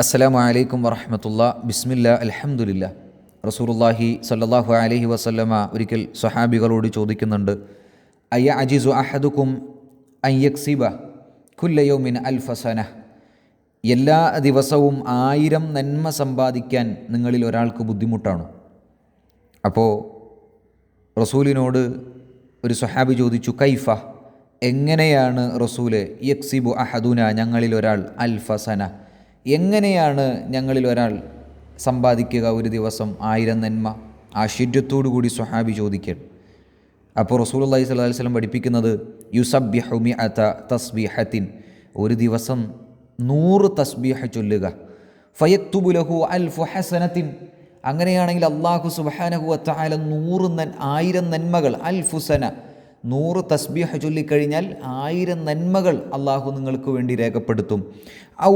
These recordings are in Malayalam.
അസ്സലാമു അലൈക്കും വറഹമത്തുള്ള. ബിസ്മില്ല അലഹമുല്ല റസൂലുള്ളാഹി സല്ലാഹു അലഹി വസല്ലമ ഒരിക്കൽ സ്വഹാബികളോട് ചോദിക്കുന്നുണ്ട് അയ്യ അജിസു അഹദുക്കും അയ്യക്സിബ കുല്ലയോമിൻ അൽഫസന എല്ലാ ദിവസവും ആയിരം നന്മ സമ്പാദിക്കാൻ നിങ്ങളിൽ ഒരാൾക്ക് ബുദ്ധിമുട്ടാണോ? അപ്പോൾ റസൂലിനോട് ഒരു സ്വഹാബി ചോദിച്ചു കൈഫ എങ്ങനെയാണ് റസൂൽ യക്സിബു അഹദുന ഞങ്ങളിൽ ഒരാൾ അൽഫസന എങ്ങനെയാണ് ഞങ്ങളിൽ ഒരാൾ സമ്പാദിക്കുക ഒരു ദിവസം ആയിരം നന്മ? ആശ്ചര്യത്തോടു കൂടി സ്വഹാബി ചോദിക്കൽ. അപ്പോൾ റസൂൽ അള്ളഹി സ്വല്ലി വസ്ലം പഠിപ്പിക്കുന്നത് യുസബ്യഹുമി അത തസ്ബിഹത്തിൻ. ഒരു ദിവസം നൂറ് തസ്ബീഹ ചൊല്ലുക. ഫയത്തുബുലഹു അൽഫു ഹസനത്തിൻ. അങ്ങനെയാണെങ്കിൽ അള്ളാഹു സുബാനഹു അത്താല നൂറ് നൻ ആയിരം നന്മകൾ. അൽഫുസന നൂറ് തസ്ബീഹ ചൊല്ലിക്കഴിഞ്ഞാൽ ആയിരം നന്മകൾ അള്ളാഹു നിങ്ങൾക്ക് വേണ്ടി രേഖപ്പെടുത്തും. ഔ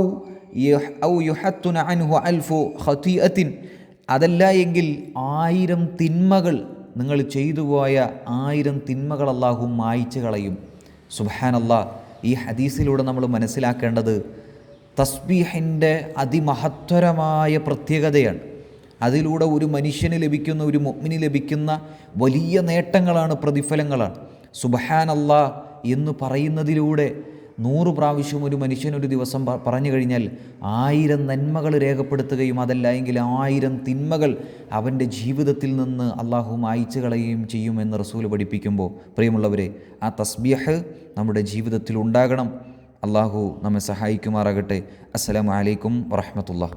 ഔ യുഹത്തുന അൻഹു അൽഫു ഖതീഅത്തിൻ. അതല്ല എങ്കിൽ ആയിരം തിന്മകൾ നിങ്ങൾ ചെയ്തു പോയ ആയിരം തിന്മകൾ അള്ളാഹു മായ്ച്ചു കളയും. സുബാനല്ലാ ഈ ഹദീസിലൂടെ നമ്മൾ മനസ്സിലാക്കേണ്ടത് തസ്ബീഹിന്റെ അതിമഹത്തരമായ പ്രത്യേകതയാണ്. അതിലൂടെ ഒരു മനുഷ്യന് ലഭിക്കുന്ന ഒരു മൊമ്മിന് ലഭിക്കുന്ന വലിയ നേട്ടങ്ങളാണ് പ്രതിഫലങ്ങളാണ്. സുബഹാനല്ലാ എന്ന് പറയുന്നതിലൂടെ നൂറ് പ്രാവശ്യം ഒരു മനുഷ്യൻ ഒരു ദിവസം പറഞ്ഞു കഴിഞ്ഞാൽ ആയിരം നന്മകൾ രേഖപ്പെടുത്തുകയും അതല്ല എങ്കിൽ ആയിരം തിന്മകൾ അവന്റെ ജീവിതത്തിൽ നിന്ന് അള്ളാഹു അയച്ചു കളയുകയും ചെയ്യുമെന്ന് റസൂൽ പഠിപ്പിക്കുമ്പോൾ. പ്രിയമുള്ളവരെ ആ തസ്ബീഹ് നമ്മുടെ ജീവിതത്തിൽ ഉണ്ടാകണം. അള്ളാഹു നമ്മെ സഹായിക്കുമാറാകട്ടെ. അസ്സലാമു അലൈക്കും വറഹമത്തുള്ള